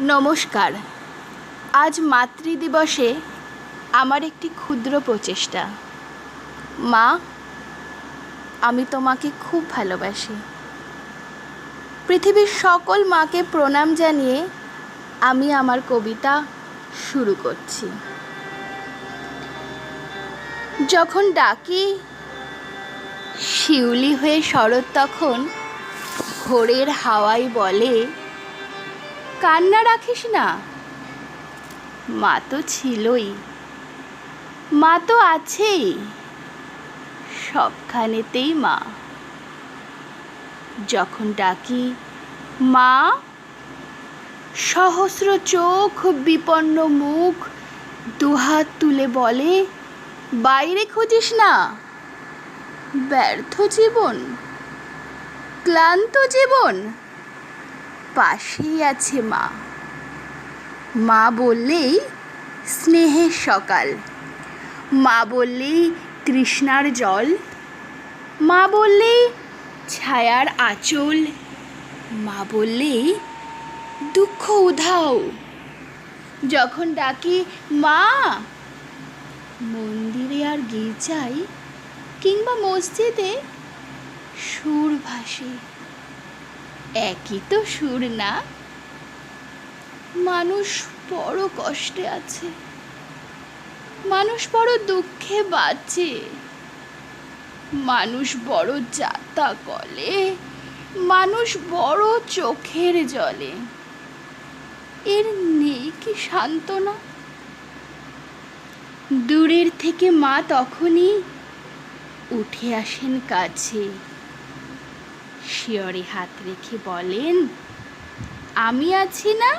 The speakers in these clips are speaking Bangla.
নমস্কার। আজ মাতৃদিবসে আমার একটি ক্ষুদ্র প্রচেষ্টা। মা, আমি তোমাকে খুব ভালোবাসি। পৃথিবীর সকল মাকে প্রণাম জানিয়ে আমি আমার কবিতা শুরু করছি। যখন ডাকি শিউলি হয়ে শরৎ তখন ভোরের হাওয়াই বলে কান্না রাখিস না। মা তো ছিলই। মা তো আছেই। সবখানেতেই মা। যখন ডাকি, মা, সহস্র চোখ, বিপন্ন মুখ, দুহাত তুলে বলে, বাইরে খুঁজিস না। ব্যর্থ জীবন, ক্লান্ত জীবন পাশেই আছে মা। মা বললেই, স্নেহের সকাল। মা বললেই তৃষ্ণার জল। মা বললেই, ছায়ার আঁচল। মা বললেই, দুঃখ উধাও। যখন ডাকি, মা! মন্দিরে আর গির্জায় কিংবা মসজিদে সুর ভাসে। একই তো সুর না? মানুষ বড় কষ্টে আছে। মানুষ বড় দুঃখে বাঁচে। মানুষ বড় যাতা কলে। মানুষ বড় চোখের জলে। এর নেই কি সান্ত্বনা? দূরের থেকে মা তখনই উঠে আসেন কাছে। শিয়রে হাত রেখে বলেন আমি আছি না?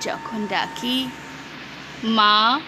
যখন ডাকি মা